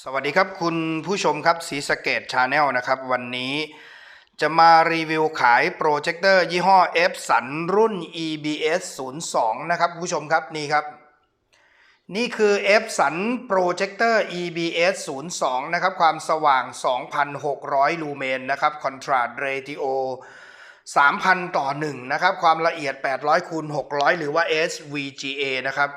สวัสดีครับคุณผู้ชมครับสีสเกตชาแนลนะครับ วันนี้จะมารีวิวขายโปรเจคเตอร์ยี่ห้อ F สันรุ่น EBS 02 นะครับคุณผู้ชมครับนี่ครับ นี่คือ F สันโปรเจคเตอร์ EBS 02 นะครับ ความสว่าง 2,600 ลูเมนนะครับ Contrast Ratio 3,000 ต่อ 1 นะครับ ความละเอียด 800คูณ600 หรือว่า SVGA นะครับ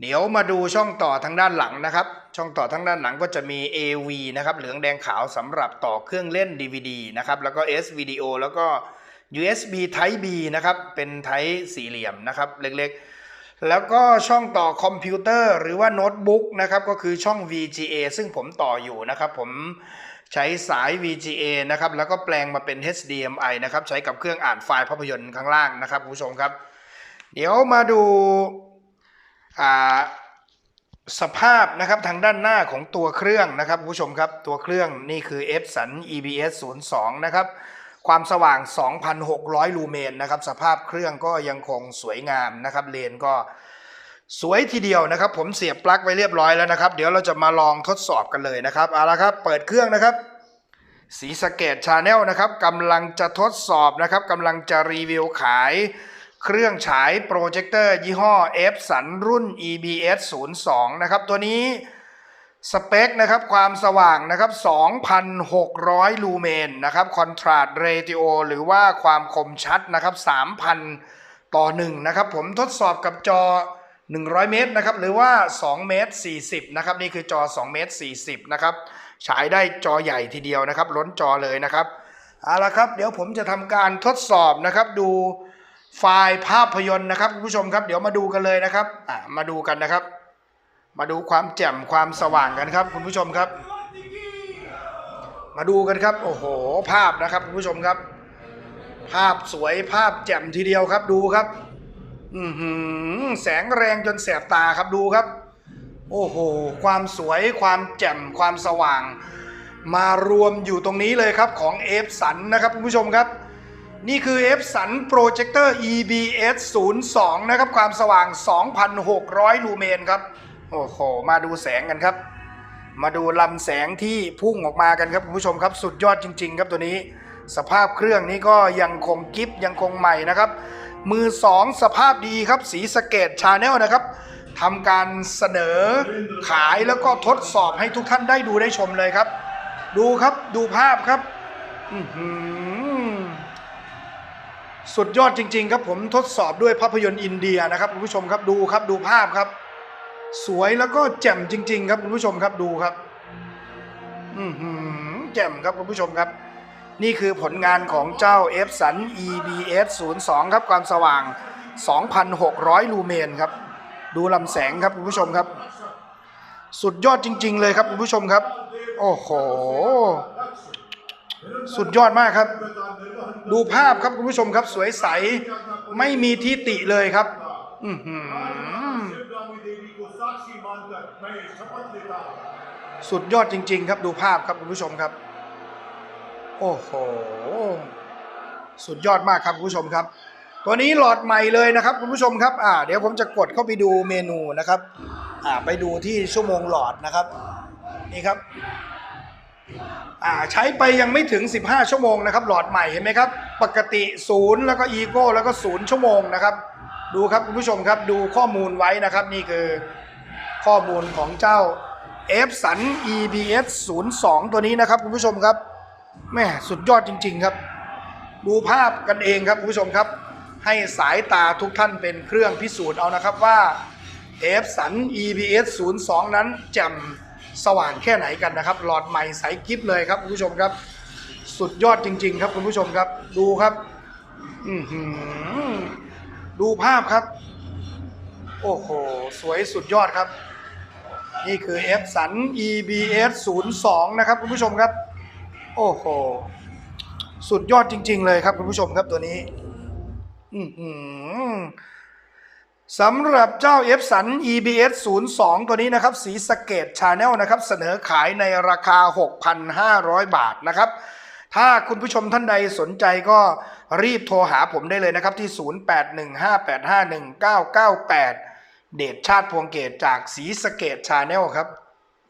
เดี๋ยวมาดูช่องต่อทางด้านหลังนะครับ ช่องต่อทางด้านหลังก็จะมี AV นะครับ เหลืองแดงขาวสำหรับต่อเครื่องเล่น DVD นะครับ แล้วก็ S Video แล้วก็ USB Type B นะครับ เป็น Type สี่เหลี่ยมนะครับ เล็กๆ แล้วก็ช่องต่อคอมพิวเตอร์หรือว่าโน้ตบุ๊กนะครับ ก็คือช่อง VGA ซึ่งผมต่ออยู่นะครับ ผมใช้สาย VGA นะครับ แล้วก็แปลงมาเป็น HDMI นะครับ ใช้กับเครื่องอ่านไฟล์ภาพยนตร์ข้างล่างนะครับ ผู้ชมครับ เดี๋ยวมาดู สภาพนะครับทางด้านหน้าของตัวเครื่องนะครับผู้ชมครับตัวเครื่องนี่คือ F สัน EBS 02นะครับความสว่าง 2,600 ลูเมนนะครับสภาพเครื่องก็ยังคงสวยงามนะครับเลนก็สวยทีเดียวนะครับ ผมเสียบปลั๊กไว้เรียบร้อยแล้วนะครับ เดี๋ยวเราจะมาลองทดสอบกันเลยนะครับเอาละครับเปิดเครื่องนะครับ สีสเกตชาแนลนะครับกำลังจะทดสอบนะครับกำลังจะรีวิวขาย เครื่องฉายโปรเจคเตอร์ยี่ห้อ F สันรุ่น EBS 02 นะครับ ตัวนี้สเปคนะครับความสว่างนะครับ 2,600 ลูเมนนะครับ Contrast Ratio หรือว่าความคมชัดนะครับ 3,000 ต่อ 1 นะครับ ผมทดสอบกับจอ 100 เมตรนะครับ หรือว่า 2 เมตร 40 นะครับ นี่คือจอ 2 เมตร 40 นะครับ ฉายได้จอใหญ่ทีเดียวนะครับ ล้นจอเลยนะครับ เอาละครับ เดี๋ยวผมจะทำการทดสอบนะครับดู ไฟล์ภาพยนตร์นะครับคุณผู้ชมครับ เดี๋ยวมาดูกันเลยนะครับอ่ามาดูกันนะครับ มาดูความแจ่มความสว่างกันครับ คุณผู้ชมครับ มาดูกันครับ โอ้โห ภาพนะครับคุณผู้ชมครับ ภาพสวยภาพแจ่มทีเดียวครับดูครับ อือหือแสงแรงจนแสบตาครับดูครับ โอ้โห ความสวยความแจ่มความสว่าง มารวมอยู่ตรงนี้เลยครับของเอฟสันนะครับคุณผู้ชมครับ นี่คือ F สันโปรเจคเตอร์ EBS 02 นะครับ ความสว่าง 2,600 ลูเมนครับ โอ้โห มาดูแสงกันครับ มาดูลำแสงที่พุ่งออกมากันครับคุณผู้ชมครับ สุดยอดจริง ๆ ครับตัวนี้ สภาพเครื่องนี้ก็ยังคงกิฟยังคงใหม่นะครับ มือ 2 สภาพดีครับ สีสเกตชาแนลนะครับทำการเสนอขายแล้วก็ทดสอบให้ทุกท่านได้ดูได้ชมเลยครับ ดูครับ ดูภาพครับอือหือ สุดยอดจริง ๆ ครับผมทดสอบด้วยภาพยนตร์อินเดียนะครับคุณผู้ชมครับดูครับดูภาพครับ สวยแล้วก็แจ่มจริง ๆ ครับคุณผู้ชมครับดูครับอือหือแจ่มครับคุณผู้ชมครับ นี่คือผลงานของเจ้า F สัน EBS 02 ครับความสว่าง 2,600 ลูเมนครับ ดูลำแสงครับคุณผู้ชมครับ สุดยอดจริง ๆ เลยครับคุณผู้ชมครับ โอ้โห สุดยอดมากครับ ดูภาพครับคุณผู้ชมครับ สวยใส ไม่มีที่ติเลยครับสุดยอดจริง ๆ ครับ ดูภาพครับคุณผู้ชมครับ โอ้โห สุดยอดมากครับคุณผู้ชมครับ ตัวนี้หลอดใหม่เลยนะครับ คุณผู้ชมครับ อ่า เดี๋ยวผมจะกดเข้าไปดูเมนูนะครับ อ่า ไปดูที่ชั่วโมงหลอดนะครับ นี่ครับ ใช้ไปยังไม่ถึง 15 ชั่วโมงนะครับ หลอดใหม่เห็นไหมครับ ปกติศูนย์แล้วก็อีโก้แล้วก็ศูนย์ชั่วโมงนะครับ ดูครับคุณผู้ชมครับดูข้อมูลไว้นะครับ นี่คือข้อมูลของเจ้า F สัน EBS 02 ตัวนี้นะครับคุณผู้ชมครับแม่สุดยอดจริง ๆครับ ดูภาพกันเองครับคุณผู้ชมครับ ให้สายตาทุกท่านเป็นเครื่องพิสูจน์เอานะครับว่า F สัน EBS 02 นั้นแจ่ม สว่างแค่ไหนกันนะครับ หลอดใหม่ใสกิฟเลยครับคุณผู้ชมครับ สุดยอดจริง ๆ ครับคุณผู้ชมครับ ดูครับอือหือดูภาพครับ โอ้โห สวยสุดยอดครับ นี่คือ F สัน EBS 02 นะครับคุณผู้ชมครับ โอ้โห สุดยอดจริง ๆ เลยครับคุณผู้ชมครับตัวนี้ อือหือ สำหรับเจ้า F สัน EBS 02 ตัวนี้นะครับ สีสเกตชาแนลนะครับ เสนอขายในราคา 6,500 บาทนะครับ ถ้าคุณผู้ชมท่านใดสนใจก็รีบโทรหาผมได้เลยนะครับ ที่ 0815851998 เดชชาติพวงเกตจากสีสเกตชาแนลครับ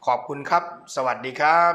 ขอบคุณครับ สวัสดีครับ